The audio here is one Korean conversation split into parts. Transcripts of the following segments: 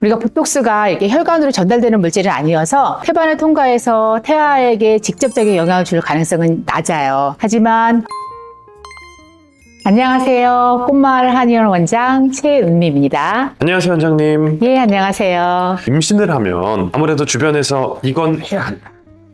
우리가 보톡스가 이렇게 혈관으로 전달되는 물질은 아니어서 태반을 통과해서 태아에게 직접적인 영향을 줄 가능성은 낮아요. 하지만 안녕하세요. 꽃마을 한의원 원장 최은미입니다. 안녕하세요, 원장님. 예, 안녕하세요. 임신을 하면 아무래도 주변에서 이건 해야 한다.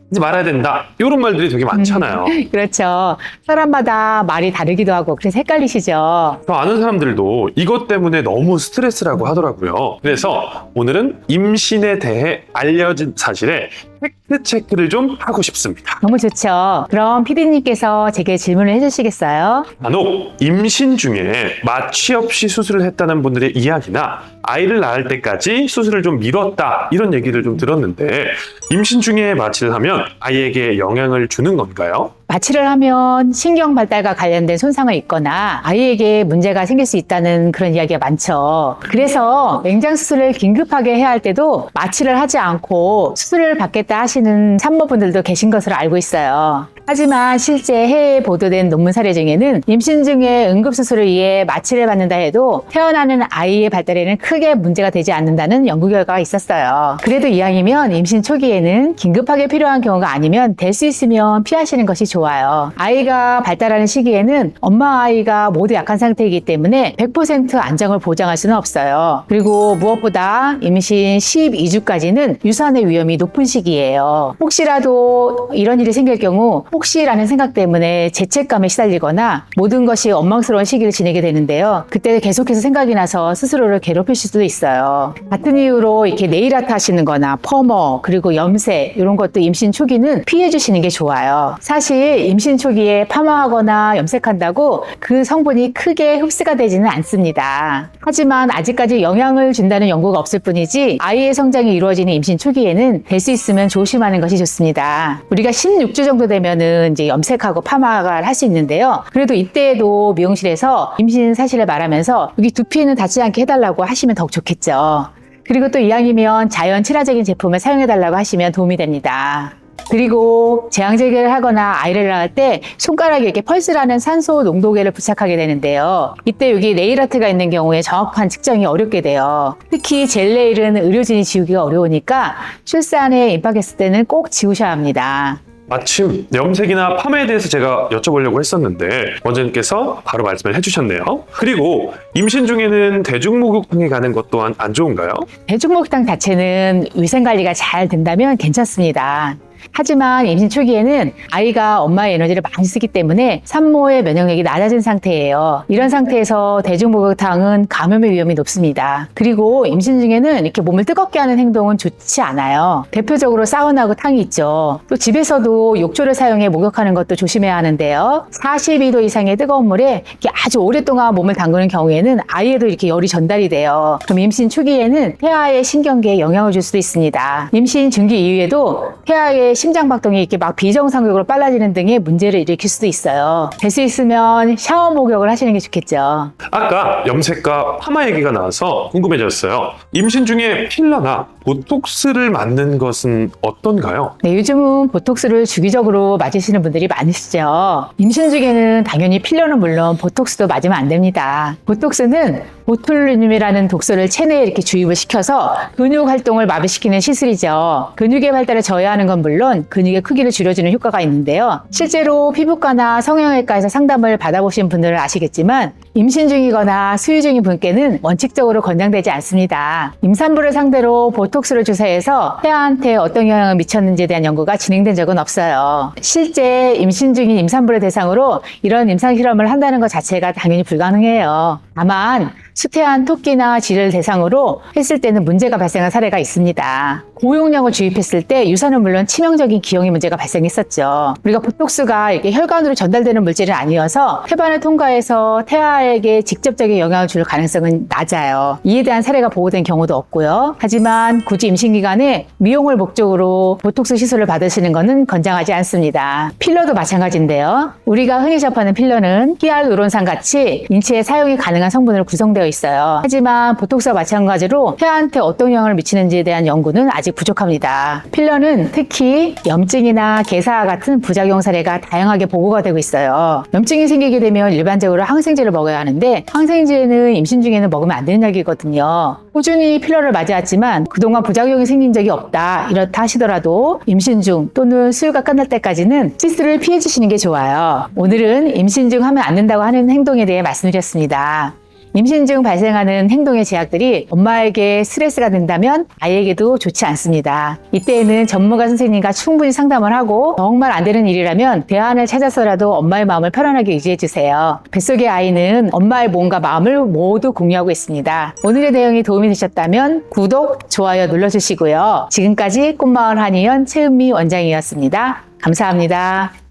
하지 말아야 된다. 이런 말들이 되게 많잖아요. 그렇죠. 사람마다 말이 다르기도 하고 그래서 헷갈리시죠. 저 아는 사람들도 이것 때문에 너무 스트레스라고 하더라고요. 그래서 오늘은 임신에 대해 알려진 사실에 팩트 체크를 좀 하고 싶습니다. 너무 좋죠. 그럼 피디님께서 제게 질문을 해주시겠어요? 간혹 임신 중에 마취 없이 수술을 했다는 분들의 이야기나 아이를 낳을 때까지 수술을 좀 미뤘다 이런 얘기를 좀 들었는데 임신 중에 마취를 하면 아이에게 영향을 주는 건가요? 마취를 하면 신경 발달과 관련된 손상을 입거나 아이에게 문제가 생길 수 있다는 그런 이야기가 많죠. 그래서 맹장 수술을 긴급하게 해야 할 때도 마취를 하지 않고 수술을 받겠다 하시는 산모분들도 계신 것으로 알고 있어요. 하지만 실제 해외에 보도된 논문 사례 중에는 임신 중에 응급수술을 위해 마취를 받는다 해도 태어나는 아이의 발달에는 크게 문제가 되지 않는다는 연구 결과가 있었어요. 그래도 이왕이면 임신 초기에는 긴급하게 필요한 경우가 아니면 될 수 있으면 피하시는 것이 좋아요. 아이가 발달하는 시기에는 엄마 아이가 모두 약한 상태이기 때문에 100% 안정을 보장할 수는 없어요. 그리고 무엇보다 임신 12주까지는 유산의 위험이 높은 시기예요. 혹시라도 이런 일이 생길 경우 혹시라는 생각 때문에 죄책감에 시달리거나 모든 것이 엉망스러운 시기를 지내게 되는데요. 그때 계속해서 생각이 나서 스스로를 괴롭히실 수도 있어요. 같은 이유로 이렇게 네일 아트 하시는 거나 퍼머 그리고 염색 이런 것도 임신 초기는 피해 주시는 게 좋아요. 사실 임신 초기에 파마하거나 염색한다고 그 성분이 크게 흡수가 되지는 않습니다. 하지만 아직까지 영향을 준다는 연구가 없을 뿐이지 아이의 성장이 이루어지는 임신 초기에는 될 수 있으면 조심하는 것이 좋습니다. 우리가 16주 정도 되면은 이제 염색하고 파마를 할수 있는데요. 그래도 이때에도 미용실에서 임신 사실을 말하면서 여기 두피는 닿지 않게 해달라고 하시면 더욱 좋겠죠. 그리고 또 이왕이면 자연 친화적인 제품을 사용해달라고 하시면 도움이 됩니다. 그리고 제왕절개를 하거나 아이를 낳을 때 손가락에 이렇게 펄스라는 산소 농도계를 부착하게 되는데요. 이때 여기 네일 아트가 있는 경우에 정확한 측정이 어렵게 돼요. 특히 젤 네일은 의료진이 지우기가 어려우니까 출산에 임박했을 때는 꼭 지우셔야 합니다. 마침 염색이나 파마에 대해서 제가 여쭤보려고 했었는데 원장님께서 바로 말씀을 해주셨네요. 그리고 임신 중에는 대중목욕탕에 가는 것 또한 안 좋은가요? 대중목욕탕 자체는 위생관리가 잘 된다면 괜찮습니다. 하지만 임신 초기에는 아이가 엄마의 에너지를 많이 쓰기 때문에 산모의 면역력이 낮아진 상태예요. 이런 상태에서 대중목욕탕은 감염의 위험이 높습니다. 그리고 임신 중에는 이렇게 몸을 뜨겁게 하는 행동은 좋지 않아요. 대표적으로 사우나하고 탕이 있죠. 또 집에서도 욕조를 사용해 목욕하는 것도 조심해야 하는데요. 42도 이상의 뜨거운 물에 이렇게 아주 오랫동안 몸을 담그는 경우에는 아이에도 이렇게 열이 전달이 돼요. 그럼 임신 초기에는 태아의 신경계에 영향을 줄 수도 있습니다. 임신 중기 이후에도 태아의 심장 박동이 이렇게 막 비정상적으로 빨라지는 등의 문제를 일으킬 수도 있어요. 될 수 있으면 샤워 목욕을 하시는 게 좋겠죠. 아까 염색과 파마 얘기가 나와서 궁금해졌어요. 임신 중에 필러나 보톡스를 맞는 것은 어떤가요? 네, 요즘은 보톡스를 주기적으로 맞으시는 분들이 많으시죠. 임신 중에는 당연히 필러는 물론 보톡스도 맞으면 안 됩니다. 보톡스는 보툴리눔이라는 독소를 체내에 이렇게 주입을 시켜서 근육 활동을 마비시키는 시술이죠. 근육의 발달을 저해하는 건 물론 근육의 크기를 줄여주는 효과가 있는데요. 실제로 피부과나 성형외과에서 상담을 받아보신 분들은 아시겠지만 임신 중이거나 수유 중인 분께는 원칙적으로 권장되지 않습니다. 임산부를 상대로 보톡스를 주사해서 태아한테 어떤 영향을 미쳤는지에 대한 연구가 진행된 적은 없어요. 실제 임신 중인 임산부를 대상으로 이런 임상 실험을 한다는 것 자체가 당연히 불가능해요. 다만 수태한 토끼나 쥐를 대상으로 했을 때는 문제가 발생한 사례가 있습니다. 고용량을 주입했을 때 유산은 물론 치명적인 기형의 문제가 발생했었죠. 우리가 보톡스가 이렇게 혈관으로 전달되는 물질은 아니어서 태반을 통과해서 태아 에게 직접적인 영향을 줄 가능성은 낮아요. 이에 대한 사례가 보고된 경우도 없고요. 하지만 굳이 임신 기간에 미용을 목적으로 보톡스 시술을 받으시는 것은 권장하지 않습니다. 필러도 마찬가지인데요. 우리가 흔히 접하는 필러는 히알루론산 같이 인체에 사용이 가능한 성분으로 구성되어 있어요. 하지만 보톡스와 마찬가지로 폐한테 어떤 영향을 미치는지에 대한 연구는 아직 부족합니다. 필러는 특히 염증이나 개사와 같은 부작용 사례가 다양하게 보고가 되고 있어요. 염증이 생기게 되면 일반적으로 항생제를 먹어야 먹어야 하는데 항생제는 임신 중에는 먹으면 안 되는 약이거든요. 꾸준히 필러를 맞아왔지만 그동안 부작용이 생긴 적이 없다 이렇다 하시더라도 임신 중 또는 수유가 끝날 때까지는 시스를 피해 주시는 게 좋아요. 오늘은 임신 중 하면 안 된다고 하는 행동에 대해 말씀드렸습니다. 임신 중 발생하는 행동의 제약들이 엄마에게 스트레스가 된다면 아이에게도 좋지 않습니다. 이때에는 전문가 선생님과 충분히 상담을 하고 정말 안 되는 일이라면 대안을 찾아서라도 엄마의 마음을 편안하게 유지해 주세요. 뱃속의 아이는 엄마의 몸과 마음을 모두 공유하고 있습니다. 오늘의 내용이 도움이 되셨다면 구독, 좋아요 눌러주시고요. 지금까지 꽃마을 한의원 최은미 원장이었습니다. 감사합니다.